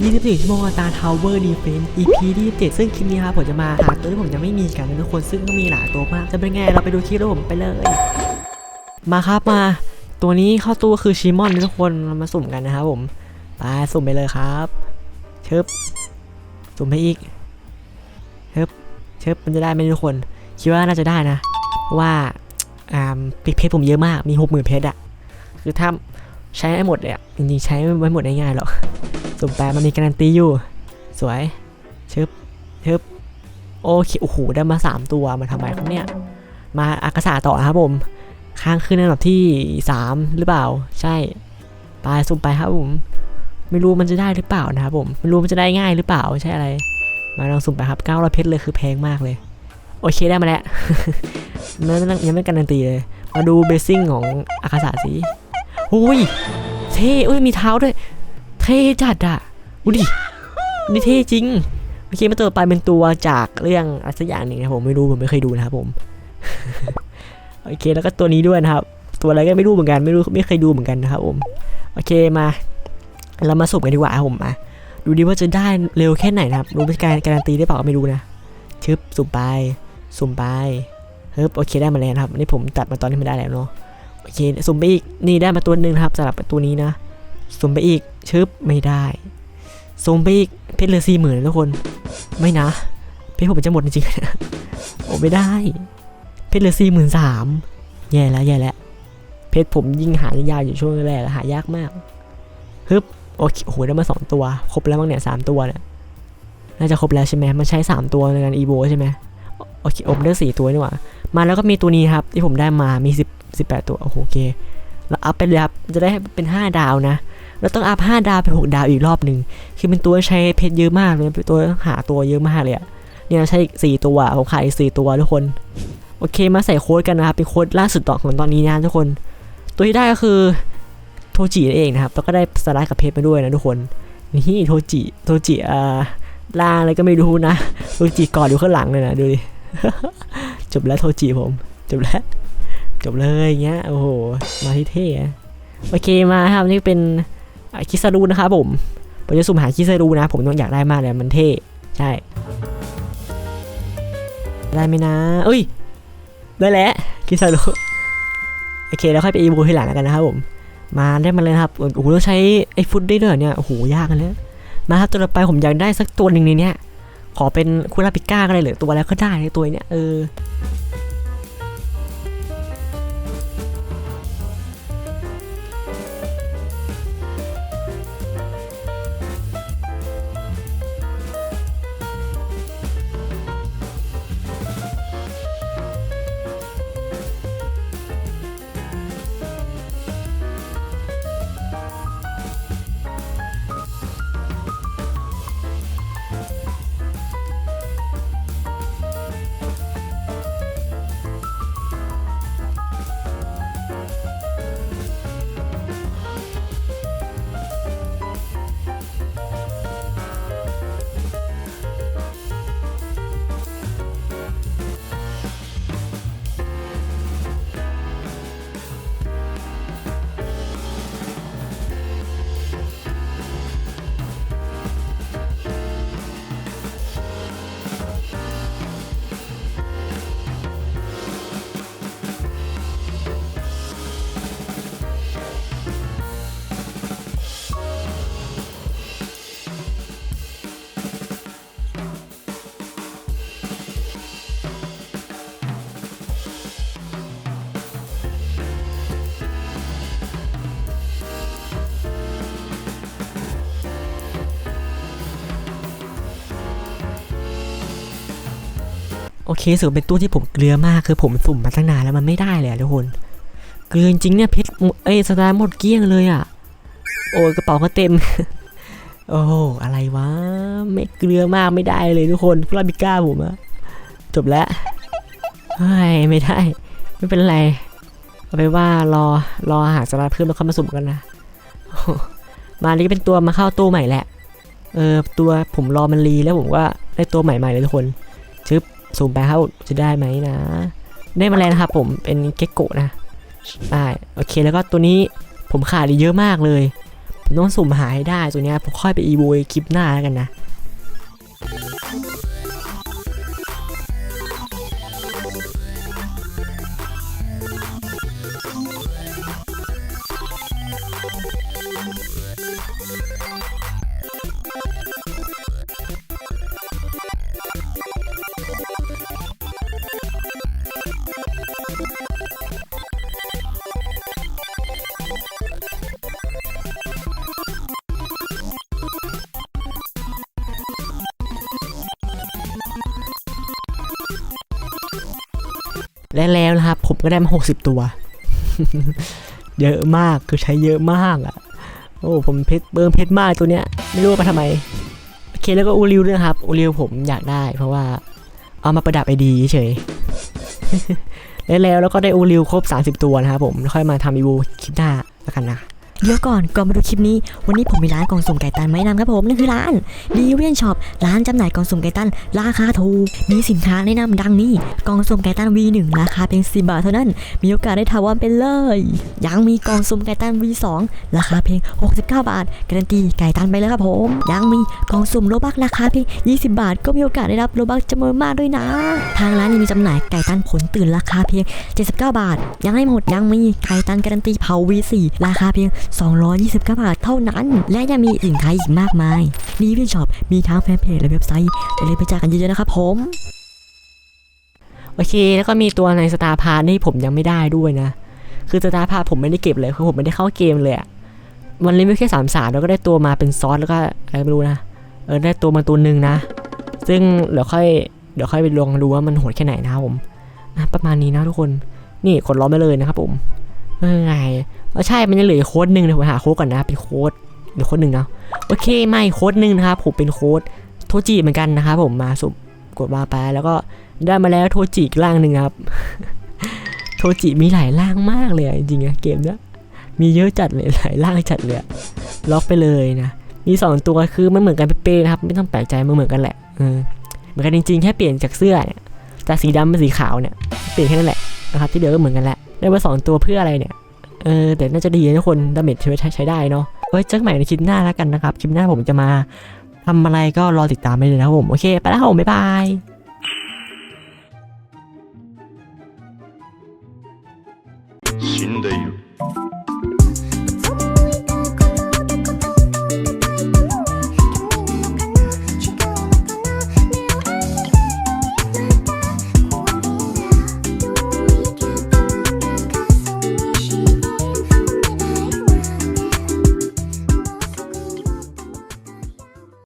24 ชั่วโมงอัตราทาวเวอร์ดีเฟน EP ที่27 ซึ่งคลิปนี้ครับผมจะมาหาตัวที่ผมยังไม่มีกันนะทุกคนซึ่งก็มีหลายตัวมาก จะเป็นไงเราไปดูคลิปแล้วผมไปเลย มาครับมา ตัวนี้เข้าตู้คือชิมอนนะทุกคนเรามาสุ่มกันนะครับผมไปสุ่มไปเลยครับเชิบสุ่มไปอีกเชิบเชิบมันจะได้ไหมทุกคน คิดว่าน่าจะได้นะเพราะว่าอ่าเพชรผมเยอะมากมีหกหมื่นเพชรอะคือถ้าใช้ไม่หมดเลยอะจริงๆใช้ไม่หมดได้ง่ายหรอก สุ่มแปดมันมีการันตีอยู่ สวยชึบชึบโอเคโอ้โหได้มา 3 ตัวมาทำไมครับเนี่ย มาอากาศาต่อนะครับผม ข้างขึ้นอันดับที่ 3 หรือเปล่า ใช่ไปสุ่มไปครับผม ไม่รู้มันจะได้หรือเปล่านะครับผม ไม่รู้มันจะได้ง่ายหรือเปล่าใช่อะไร มาลองสุ่มไปครับ900เพชรเลยคือแพงมากเลย โอเคได้มาแล้วนั่นยังไม่การันตีเลย มาดูเบสซิ่งของอากาศาสิอุ้ยเท่อุ้ยมีเท้าด้วย ท่จัดอะดูดินี่เท่จริงโอเคมาตัวไปเป็นตัวจากเรื่องอะไรสักอย่างหนึ่งนะผมไม่รู้ผมไม่เคยดูนะครับผมโอเคแล้วก็ตัวนี้ด้วยนะครับ ตัวอะไรก็ไม่รู้เหมือนกันไม่รู้ไม่เคยดูเหมือนกันนะครับผมโอเคมา เรามาสุ่มกันดีกว่าผมมาดูดิว่าจะได้เร็วแค่ไหนนะครับรู้เป็นการการันตีได้เปล่าก็ไม่รู้นะชึบสุ่มไปสุ่มไปเฮ้ยโอเคได้มาแล้วครับนี่ผมตัดมาตอนที่ไม่ได้แล้วเนาะโอเคสุ่มไปอีกนี่ได้มาตัวหนึ่งครับสำหรับตัวนี้นะ สุ่มไปอีกชึบไม่ได้สุ่มไปอีกเพชรเหลือสี่หมื่นทุกคน ไม่นะ เพชรผมจะหมดจริงๆนะโอ้ไม่ได้ เพชรเหลือสี่หมื่นสามแย่แล้วแย่แล้วเพชรผมยิ่งหายากอยู่ช่วงแรกหายากมากฮึบโอ้โหได้มาสองตัวครบแล้วมั้งเนี่ยสามตัวเนี่ยน่าจะครบแล้วใช่ไหมมันใช้สามตัวในการอีโวใช่ไหมโอเคผมได้สี่ตัวนี่หว่ามาแล้วก็มีตัวนี้ครับที่ผมได้มามีสิบสิบแปดตัวโอ้โหโอเคแล้วอัพไปเลยครับจะได้เป็น5ดาวนะ แล้วต้องอัพ5ดาวเป็น6ดาวอีกรอบหนึ่งคือเป็นตัวใช้เพชรเยอะมากเลยเป็นตัวหาตัวเยอะมากเลยอะเนี่ยใช้อีก4ตัวผมขายอีก4ตัวทุกคน โอเคมาใส่โค้ดกันนะครับเป็นโค้ดล่าสุดต่อของตอนนี้นะทุกคน ตัวที่ได้ก็คือโทจินั่นเองนะครับแล้วก็ได้สไลด์กับเพชรมาด้วยนะทุกคนนี่โทจิโทจิอ่าล่างอะไรก็ไม่รู้นะโทจิกอดอยู่ข้างหลังเลยนะดูดิจบแล้วโทจิผมจบแล้วจบเลยอย่างเงี้ยโอ้โหมาที่เท่โอเคมาครับนี่เป็น คิซารุนะครับผมผมจะสุ่มหาคิซารุนะ ผมต้องอยากได้มากเลยมันเท่ใช่ ได้ไหมนะ เอ้ย ได้แล้วคิซารุโอเคแล้วค่อยไปอีบูทีหลังแล้วกันนะครับผม มาได้มาเลยครับโอ้โหเราใช้ไอ้ฟุตได้ด้วยเนี่ยโอ้โหยากเลยมาครับตัวต่อไปผมอยากได้สักตัวหนึ่งในเนี้ยขอเป็นคูราปิก้าก็ได้หรือตัวแล้วก็ได้ตัวเนี้ยเออ โอเคสึกว่าเป็นตู้ที่ผมเกลือมากคือผมสุ่มมาตั้งนานแล้วมันไม่ได้เลยทุกคนเกลือจริงเนี่ยเพชรเอ้สตาร์หมดเกลี้ยงเลยอะ โอ้ยกระเป๋าก็เต็ม โอ้อะไรวะไม่เกลือมากไม่ได้เลยทุกคนพลาบิก้าผมอะจบแล้วเฮ้ยไม่ได้ ไม่เป็นไรเอาไปว่ารอรอหาสตาร์เพิ่มแล้วเข้ามาสุ่มกันนะมานี่ก็เป็นตัวมาเข้าตู้ใหม่แหละ เออตัวผมรอมันรีแล้วผมก็ได้ตัวใหม่ๆเลยทุกคน ซูมไปครับจะได้ไหมนะ ได้มาแล้วนะครับผมเป็นเกกโกะนะได้โอเคแล้วก็ตัวนี้ผมขาดเยอะมากเลย ผมต้องสุ่มหาให้ได้ตัวเนี้ยผมค่อยไปอีโวยคลิปหน้าแล้วกันนะ และแล้วนะครับผมก็ได้มา 60 ตัว เยอะมากคือใช้เยอะมากอะ โอ้ผมเพชรเบิร์มเพชรมากตัวเนี้ย ไม่รู้ว่ามาทำไม โอเคแล้วก็อูริวด้วยนะครับ อูริวผมอยากได้เพราะว่า เอามาประดับไอดีเฉยและแล้วแล้วก็ได้อูริวครบ 30 ตัวนะครับผม ค่อยมาทำอีวูคลิปหน้าแล้วกันนะ เดี๋ยวก่อนก่อนมาดูคลิปนี้ วันนี้ผมมีร้านกล่องสุ่มไก่ตันมาแนะนำครับผมนั่นคือร้านดีเวียนช็อปร้านจำหน่ายกล่องสุ่มไก่ตันราคาถูกมีสินค้าแนะนำดังนี้กล่องสุ่มไก่ตัน V1 ราคาเพียง10บาทเท่านั้น มีโอกาสได้ทาวอนเป็นเลย ยังมีกล่องสุ่มไก่ตัน V2 ราคาเพียง 69 บาท การันตีไก่ตันไปเลยครับผม ยังมีกล่องสุ่มโลบักราคาเพียง 20 บาท ก็มีโอกาสได้รับโลบักจำนวนมากด้วยนะ ทางร้านยังมีจำหน่ายไก่ตันผลตื่นราคาเพียง 79 บาท ยังไม่หมดยังมีไก่ตันการันตีเผา V4 ราคาเพียง229 บาทเท่านั้น และยังมีสินค้าอีกมากมาย ดีเวียนช็อปมีทั้งแฟนเพจและเว็บไซต์อย่าลืมไปจ่ายกันเยอะๆนะครับผมโอเค แล้วก็มีตัวในสตาร์พาร์ที่ผมยังไม่ได้ด้วยนะ คือสตาร์พาร์ผมไม่ได้เก็บเลยคือผมไม่ได้เข้าเกมเลยอะมันเล่นไม่แค่สามสามแล้วก็ได้ตัวมาเป็นซอสแล้วก็อะไรไม่รู้นะเออได้ตัวมาตัวหนึ่งนะ ซึ่งเดี๋ยวค่อยเดี๋ยวค่อยไปลองดูว่ามันโหดแค่ไหนนะครับผมประมาณนี้นะทุกคนนี่กดล้อมไปเลยนะครับผม เออไงเออใช่ มันยังเหลือโค้ดหนึ่งเดี๋ยวผมหาโค้ดก่อนนะเป็นโค้ดเดี๋ยวโค้ดหนึ่งเนาะโอเคไม่โค้ดหนึ่งนะครับผมเป็นโค้ดโทจิเหมือนกันนะครับผมมาสุบกดมาไปแล้วก็ได้มาแล้วโทจิอีกร่างหนึ่งครับ โทจิมีหลายร่างมากเลยจริงๆอะเกมเนี้ยมีเยอะจัดเลยหลายร่างจัดเลยล็อกไปเลยนะมีสองตัวคือมันเหมือนกันเป๊ะๆนะครับ ไม่ต้องแปลกใจมันเหมือนกันแหละเออเหมือนกันจริงๆแค่เปลี่ยนจากเสื้อเนี่ยจากสีดำเป็นสีขาวเนี่ยเปลี่ยนแค่นั้นแหละนะครับที่เหลือก็เหมือนกันแหละ ได้มาสองตัวเพื่ออะไรเนี่ย เออแต่น่าจะดีนะทุกคนดาเมจใช้ใช้ได้เนาะไว้เจอกันใหม่ในคลิปหน้าแล้วกันนะครับ คลิปหน้าผมจะมาทำอะไรก็รอติดตามไปเลยนะครับผม โอเค ไปแล้วผมบ๊ายบาย